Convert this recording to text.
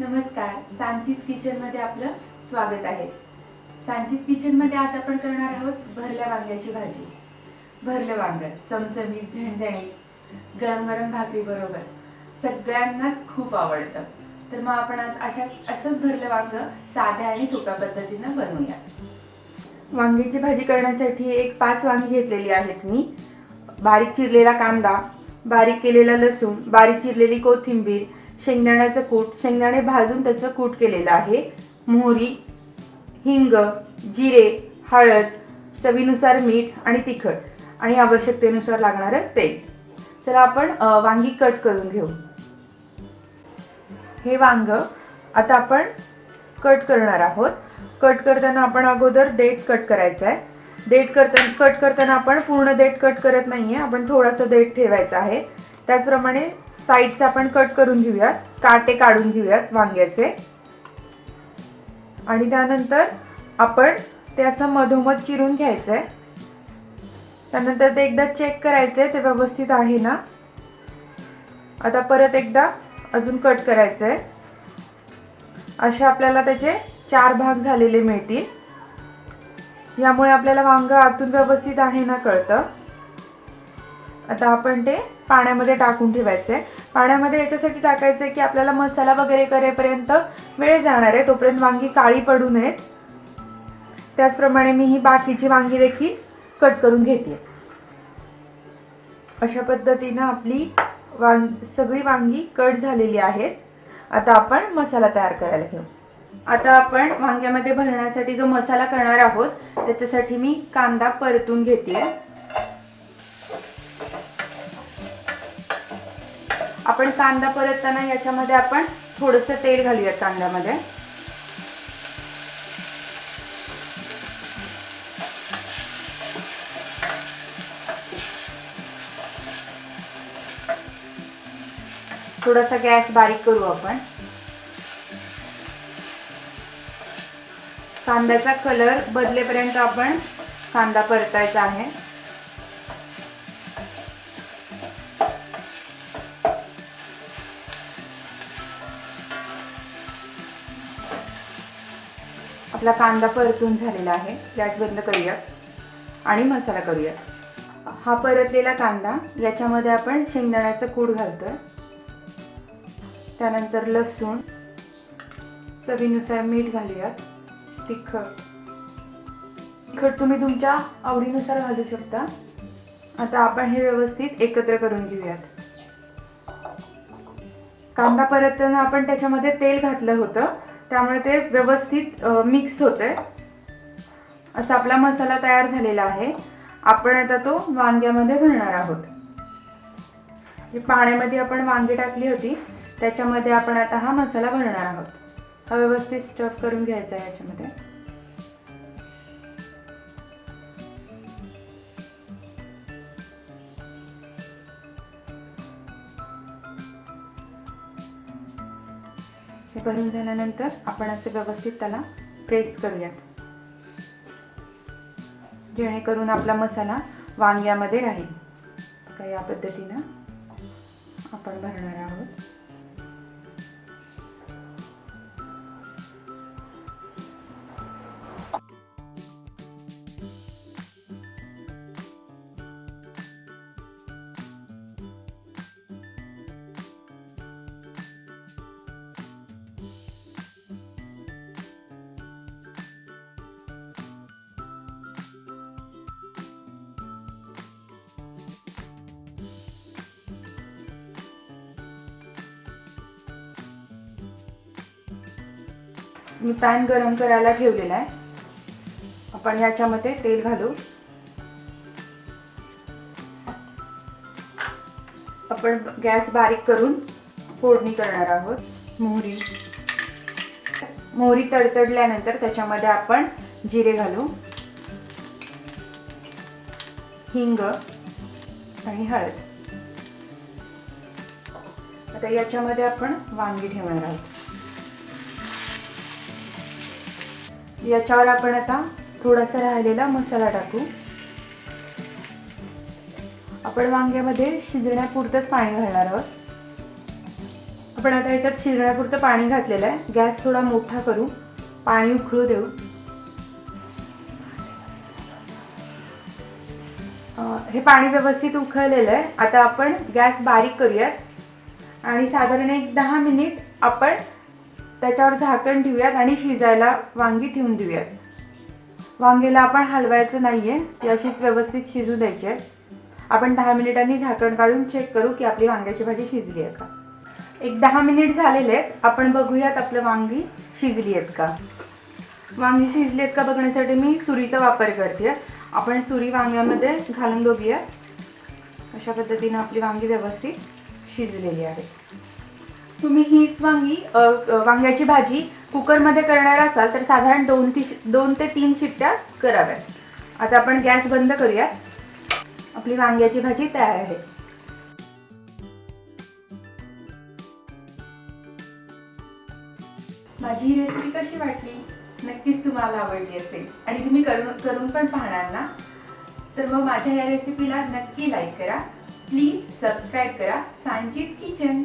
नमस्कार सांचीज किचनमध्ये आपलं स्वागत आहे. सांचीज किचनमध्ये आज आपण करणार आहोत भरल्या वांग्याची भाजी. भरलं वांग चमचमीत झणझणीत गरम गरम भाकरी बरोबर सगळ्यांनाच खूप आवडतं. तर मग आपण आज अशा असंच भरलं वांग साध्या आणि सोप्या पद्धतीनं बनवूया. वांग्याची भाजी करण्यासाठी एक पाच वांगी घेतलेली आहेत मी. बारीक चिरलेला कांदा बारीक केलेला लसूण बारीक चिरलेली कोथिंबीर शेंगदाण्याचं कूट शेंगदाणे भाजून त्याचं कूट केलेलं आहे. मोहरी हिंग जिरे हळद चवीनुसार मीठ आणि तिखट आणि आवश्यकतेनुसार लागणारं तेल. चला आपण वांगी कट करून घेऊ. हे वांग आता आपण कट करणार आहोत. कट करताना आपण अगोदर देठ कट करायचं आहे. देठ करताना कट करताना आपण पूर्ण देठ कट करत नाहीये. आपण थोडासा देठ ठेवायचा आहे. त्याचप्रमाणे साईडचा आपण कट करून घेऊयात. काटे काढून घेऊयात वांग्याचे. आणि त्यानंतर आपण ते असं मधोमध चिरून घ्यायचं आहे त्यानंतर ते एकदा चेक करायचं आहे ते व्यवस्थित आहे ना? आता परत एकदा अजून कट करायचं आहे असे आपल्याला त्याचे चार भाग झालेले मिळतील. यामुळे आपल्याला वांग आतून व्यवस्थित आहे ना कळतं. आता आपण ते पाण्यामध्ये टाकून ठेवायचं. आहे पाण्यामध्ये याच्यासाठी टाकायचं आहे की आपल्याला मसाला वगैरे करेपर्यंत वेळ जाणार आहे. तोपर्यंत वांगी काळी पडू नयेत. त्याचप्रमाणे मी ही बाकीची वांगी देखील कट करून घेते. अशा पद्धतीनं आपली वांग सगळी वांगी कट झालेली आहेत. आता आपण मसाला तयार करायला घेऊ. आता आपण वांग्यामध्ये भरण्यासाठी जो मसाला करणार आहोत त्याच्यासाठी मी कांदा परतून घेते. आपण कांदा परतताना याच्यामध्ये आपण थोडंसं तेल घालूयात कांद्यामध्ये. थोडासा गॅस बारीक करू आपण. कांद्याचा कलर बदलेपर्यंत आपण कांदा परतायचा आहे. आपला कांदा परतून झालेला आहे. गॅस बंद करूया. आणि मसाला करूया. हा परतलेला कांदा याच्यामध्ये आपण शेंगदाण्याचं कूड घालतोय. त्यानंतर लसूण चवीनुसार मीठ घालूयात. तिखट. तिखट तुम्ही तुमच्या आवडीनुसार घालू शकता. आता आपण हे व्यवस्थित एकत्र करून घेऊयात. कांदा परतताना आपण त्याच्यामध्ये तेल घातलं होतं. त्यामुळे ते व्यवस्थित मिक्स होते असा आपला मसाला तयार झालेला आहे. आपण आता तो वांग्यामध्ये भरणार आहोत. जी पाण्यामध्ये आपण वांगी टाकली होती त्याच्यामध्ये आपण आता हा मसाला भरणार आहोत. हा व्यवस्थित स्टफ करून घ्यायचा आहे याच्यामध्ये. हे भरून झाल्यानंतर आपण असे व्यवस्थित त्याला प्रेस करूयात. जेणेकरून आपला मसाला वांग्यामध्ये राहील. तर या पद्धतीनं आपण भरणार आहोत. मी पॅन गरम करायला ठेवलेला आहे. आपण याच्यामध्ये तेल घालू. आपण गॅस बारीक करून फोडणी करणार आहोत. मोहरी. मोहरी तडतडल्यानंतर त्याच्यामध्ये आपण जिरे घालू. हिंग आणि हळद. आता याच्यामध्ये आपण वांगी ठेवणार आहोत. याच्यावर आपण आता थोडासा राहिलेला मसाला टाकू. आपण वांग्यामध्ये शिजण्यापुरतंच पाणी घालणार आहोत. आपण आता ह्याच्यात शिजण्यापुरतं पाणी घातलेलं आहे. गॅस थोडा मोठा करू. पाणी उकळू देऊ. हे पाणी व्यवस्थित उकळलेलं आहे. आता आपण गॅस बारीक करूयात. आणि साधारण एक दहा मिनिट आपण त्याच्यावर झाकण ठेवूयात आणि शिजायला वांगी ठेवून देऊयात. वांगेला आपण हलवायचं नाही आहे ती अशीच व्यवस्थित शिजू द्यायची आहे. आपण दहा मिनिटांनी झाकण काढून चेक करू की आपली वांग्याची भाजी शिजली आहे का. एक दहा मिनिट झालेले आहेत आपण बघूयात आपलं वांगी शिजली आहेत का. वांगी शिजली आहेत का बघण्यासाठी मी सुरीचा वापर करते. आपण सुरी वांग्यामध्ये घालून बघूया. अशा पद्धतीनं आपली वांगी व्यवस्थित शिजलेली आहे. तुम्ही हीच वांगी अ, अ, वांग्याची भाजी कुकरमध्ये करणार असाल तर साधारण दोन ती दोन ते तीन शिट्ट्या कराव्यात. आता आपण गॅस बंद करूया आपली वांग्याची भाजी तयार आहे. माझी ही रेसिपी कशी वाटली? नक्कीच तुम्हाला आवडली असेल. आणि तुम्ही करून करून पण पाहणार ना? तर मग माझ्या या रेसिपीला नक्की लाईक करा. प्लीज सबस्क्राईब करा. सांचीज किचन